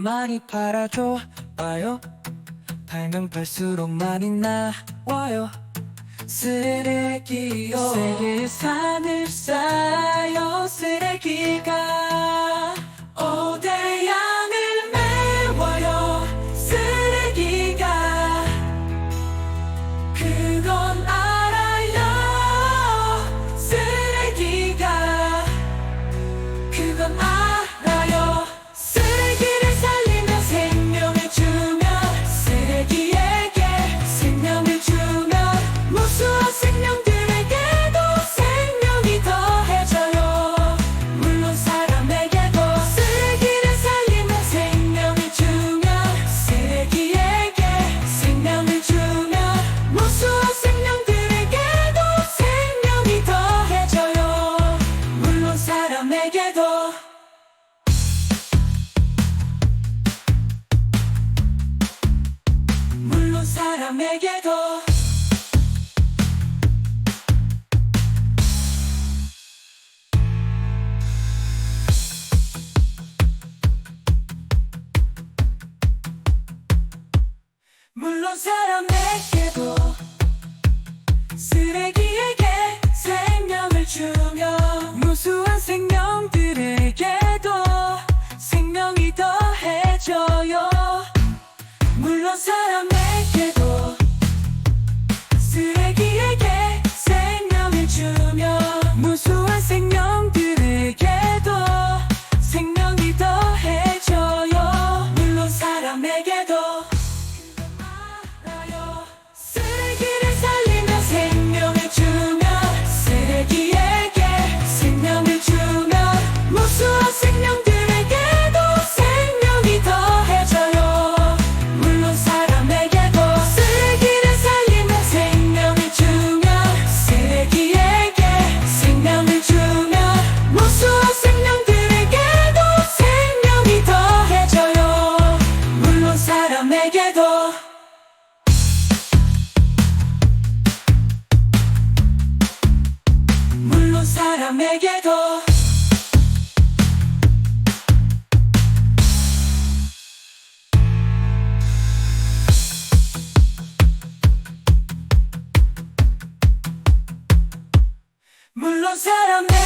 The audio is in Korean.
많이 팔아줘. 봐요. 팔면 팔수록 많이 나와요. 쓰레기요 쓰레기 산을 쌓여 쓰레기가 오대양을 메워요? 쓰레기가. 그건 알아요. 쓰레기가. 그건 알아요 사람에게도. 물론 사람에게도 쓰레기에게 생명을 주며 무수한 생명들에게도 생명이 더해져요. 물론 사람 사람에게도 사람에게도. 물론 사람에게도. 물론 사람에게